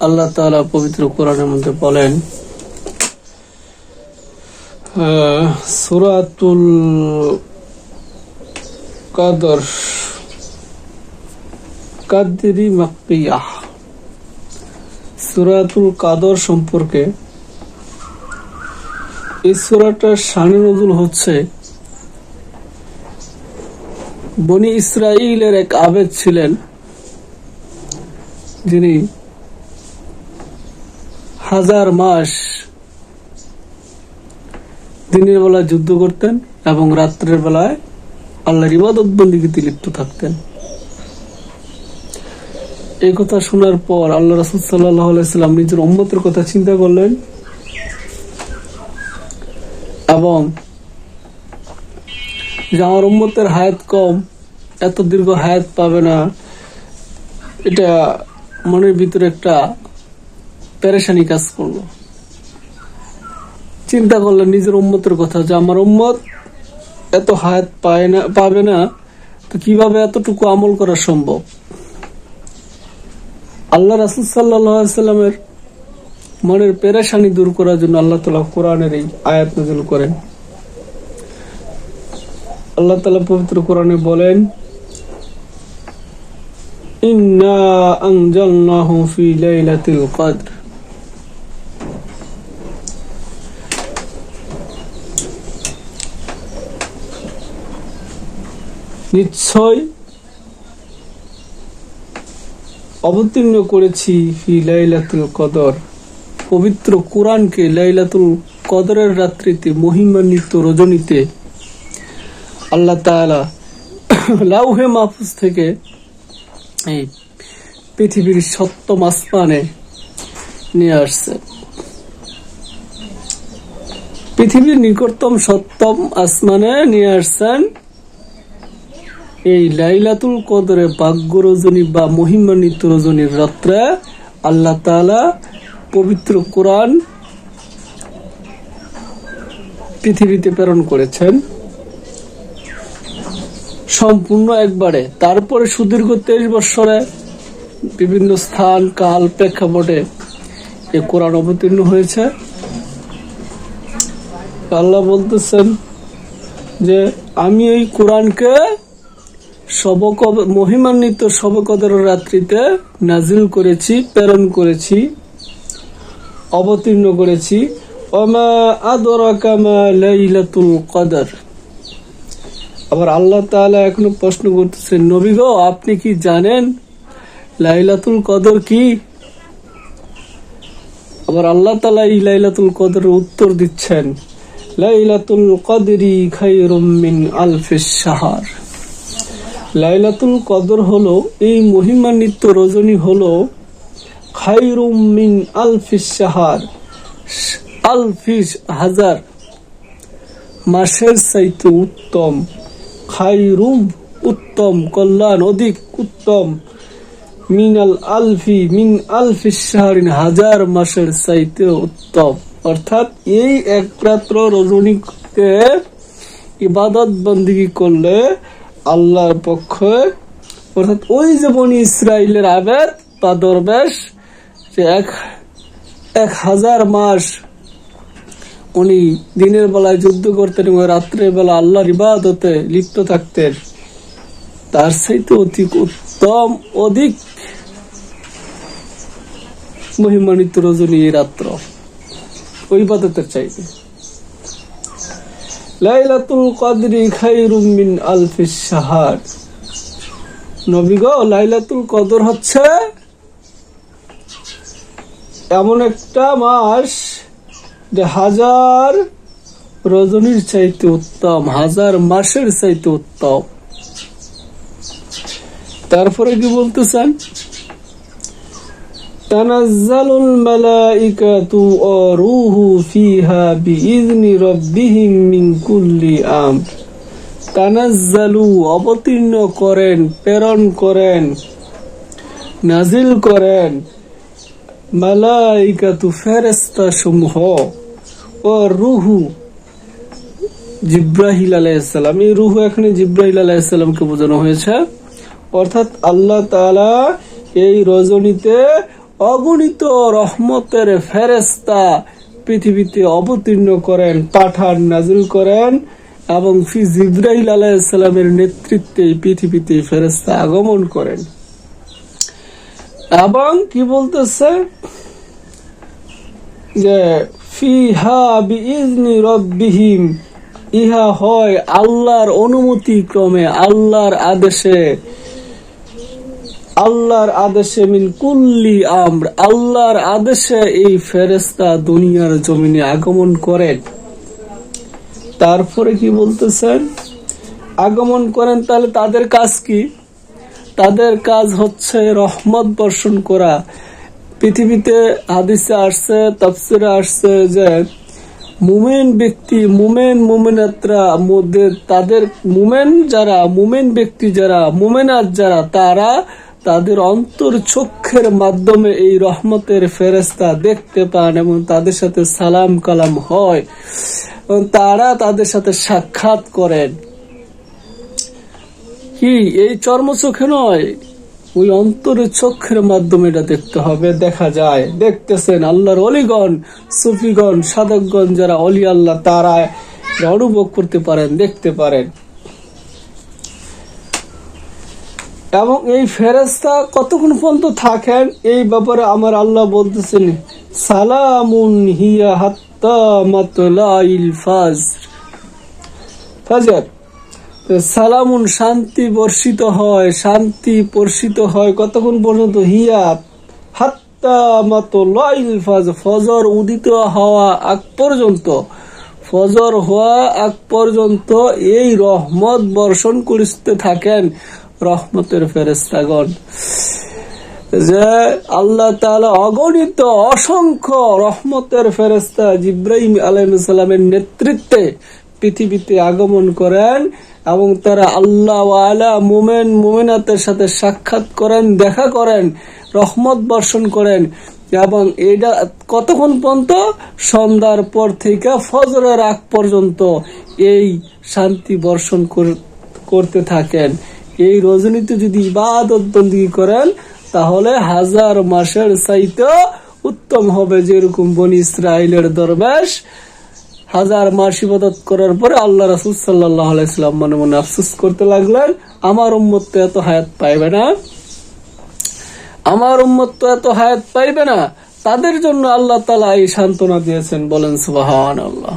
আল্লাহ পবিত্র মধ্যে বলেন আহ, কাদর সূরাতুল কাদর সম্পর্কে এই সূরাটার শানে নজুল হচ্ছে বনি ইসরাইলের এক আবেদ ছিলেন, যিনি হাজার মাস দিনের বেলায় যুদ্ধ করতেন এবং রাত্রের বেলায় আল্লাহর ইবাদত বন্দিগিতে লিপ্ত থাকতেন। এই কথা শোনার পর আল্লাহ রাসুল সাল্লাহ নিজের উম্মতের কথা চিন্তা করলেন এবং যে আমার উম্মতের হায়াত কম, এত দীর্ঘ হায়াত পাবে না। এটা মনের ভিতরে একটা পেরেশানি কাজ করল। চিন্তা করলেন নিজের উম্মতের কথা যে আমার উম্মত এত হায়াত পায় না, পাবে না, তো কীভাবে এতটুকু আমল করা সম্ভব? আল্লাহ রাসুল সাল্লামের মনের পেরেশানি দূর করার জন্য আল্লাহ তালা কোরআনের এই আয়াত নজল করেন। আল্লাহ তালা পবিত্র কোরআনে বলেন নিশ্চয় অবতীর্ণ করেছি ফি লাইলাতুল কদর। পবিত্র কোরআনকে লাইলাতুল কদরের রাত্রিতে মহিমান্বিত রজনীতে আল্লাহ তাআলা লাউহে মাহফুজ থেকে এই পৃথিবীর সপ্তম আসমানে নিয়ে আসছে। পৃথিবীর নিকটতম সপ্তম আসমানে নিয়ে আসছেন এই লাইলাতুল কদরে ভাগ্য রজনী বা মহিমান্বিত রজনীর রাত্রে আল্লাহ তাআলা পবিত্র কোরআন পৃথিবীতে প্রেরণ করেছেন। সম্পূর্ণ একবারে। তারপরে সুদীর্ঘ তেইশ বৎসরে বিভিন্ন স্থান, কাল, প্রেক্ষাপটে এ কোরআন অবতীর্ণ হয়েছে। আল্লাহ বলতেছেন যে, আমি এই কোরআনকে সবক মহিমান্বিত সবকদর রাত্রিতে নাজিল করেছি, প্রেরণ করেছি, অবতীর্ণ করেছি। অমা আদরাকামা লাইলাতুল কদর। আবার আল্লাহ তাআলা এখনও প্রশ্ন করতেছেন নবী গো, আপনি কি জানেন লাইলাতুল কদর কি? আবার আল্লাহ তাআলা এই লাইলাতুল কদরের উত্তর দিচ্ছেন, লাইলাতুল কদরি খায়রুম মিন আলফিস শাহর। লাইলাতুল কদর হলো, এই মহিমান্বিত রজনী হলো, খায়রুম মিন আলফিস শাহর। আলফিস হাজার মাসের চাইতে উত্তম। খাইরুম উত্তম, কল্যাণ অধিক উত্তম। মিনাল আলফি, মিন আলফি শাহরিন, হাজার মাসের চাইতে উত্তম। অর্থাৎ এই এক রাত্র রজনীকে ইবাদত বন্দিগি করলে আল্লাহর পক্ষে, অর্থাৎ ওই যে বনি ইসরায়েলের আবেদ, বা দরবেশ, যে এক এক হাজার মাস উনি দিনের বেলায় যুদ্ধ করতেন এবং রাত্রের বেলা আল্লাহর ইবাদতে লিপ্ত থাকতেন। তার সাথে অধিক উত্তম, অধিক মহিমানিত রজনী এই রাত্র। ওই ইবাদতের চাইতে। লাইলাতুল কদরি খায়রুম মিন আলফিস শাহার। নবী গো, লাইলাতুল কদর হচ্ছে এমন একটা মাস যে হাজার রজনীর চাইতে উত্তম হাজার মাসের চাইতে উত্তম তারপরে কি বলতেছেন تنزل الملائكة والروح فيها بإذن ربهم من كل أمر তানাজ্জালু অবতীর্ণ করেন প্রেরণ করেন নাজিল করেন মালাইকাতু ফেরেস্তা সমূহ ও রুহু জিব্রাহিল আলাইসাল্লাম এই রুহু এখানে জিব্রাহিল আলাইসাল্লামকে বোঝানো হয়েছে। অর্থাৎ আল্লাহ তাআলা এই রজনীতে অগণিত রহমতের ফেরেস্তা পৃথিবীতে অবতীর্ণ করেন, পাঠান নাজিল করেন এবং ফি জিব্রাহিল আলাইসাল্লামের নেতৃত্বে পৃথিবীতে ফেরেস্তা আগমন করেন। এবং কি বলতেছে? যে, ফিহা রব্বিহিম, ইহা হয় আল্লাহর অনুমতি ক্রমে, আল্লাহর আদেশে। আল্লাহর আদেশে মিন কুল্লি আমর, আল্লাহর আদেশে এই ফেরেস্তা দুনিয়ার জমিনে আগমন করেন। তারপরে কি বলতেছেন? আগমন করেন, তাহলে তাদের কাজ কি? তাদের কাজ হচ্ছে রহমত বর্ষণ করা। পৃথিবীতে হাদিসে আসছে, তাফসিরে আসছে যে, মুমেন ব্যক্তি, মুমেন মুমেনাত্রা মধ্যে তাদের মুমেন যারা, মুমেন ব্যক্তি যারা, মুমেনাত যারা, তারা তাদের অন্তর চক্ষের মাধ্যমে এই রহমতের ফেরেস্তা দেখতে পান এবং তাদের সাথে সালাম কালাম হয় এবং তারা তাদের সাথে সাক্ষাৎ করেন। কি? এই চর্ম চোখে নয়। ওই অন্তরের চক্ষের মাধ্যমে এটা দেখতে হবে, দেখা যায়। দেখতেছেন আল্লাহর অলিগণ, সুফিগণ, সাধকগণ যারা অলি আল্লাহ, তারা অনুভব করতে পারেন, দেখতে পারেন। এবং এই ফেরেস্তা কতক্ষণ পর্যন্ত থাকেন? এই ব্যাপারে আমার আল্লাহ বলতেছেন, সালামুন হিয়া হাত্তা মাতলাইল ফাজর। ফাজর। সালামুন, শান্তি বর্ষিত হয়, শান্তি বর্ষিত হয়। কতক্ষণ পর্যন্ত? হিয়াত হাত্তা মাতো লাইল ফাজ, ফজর উদিত হওয়া আগ পর্যন্ত। ফজর হওয়া আগ পর্যন্ত এই রহমত বর্ষণ করতে থাকেন রহমতের ফেরেস্তাগণ যে আল্লাহ তাআলা অগণিত অসংখ্য রহমতের ফেরেস্তা জিব্রাহিম আলাইসাল্লামের নেতৃত্বে পৃথিবীতে আগমন করেন এবং তারা আল্লাহ আলা মোমেন, মোমেনাতের সাথে সাক্ষাৎ করেন, দেখা করেন, রহমত বর্ষণ করেন এবং এটা কতক্ষণ পর্যন্ত? সন্ধ্যার পর থেকে ফজরের আগ পর্যন্ত এই শান্তি বর্ষণ কর- করতে থাকেন। এই রজনীতে যদি ইবাদত করেন, তাহলে হাজার মাসের চাইতে উত্তম হবে যেরকম বনি ইসরায়েলের দরবেশ। হাজার মাস ইবাদত করার পরে আল্লাহ রাসুল সাল্লাহ মনে মনে আফসুস করতে লাগলেন, আমার উম্মত তো এত হায়াত পাইবে না। আমার উম্মত তো এত হায়াত পাইবে না। তাদের জন্য আল্লাহ তালা এই সান্ত্বনা দিয়েছেন। বলেন সুবাহ আল্লাহ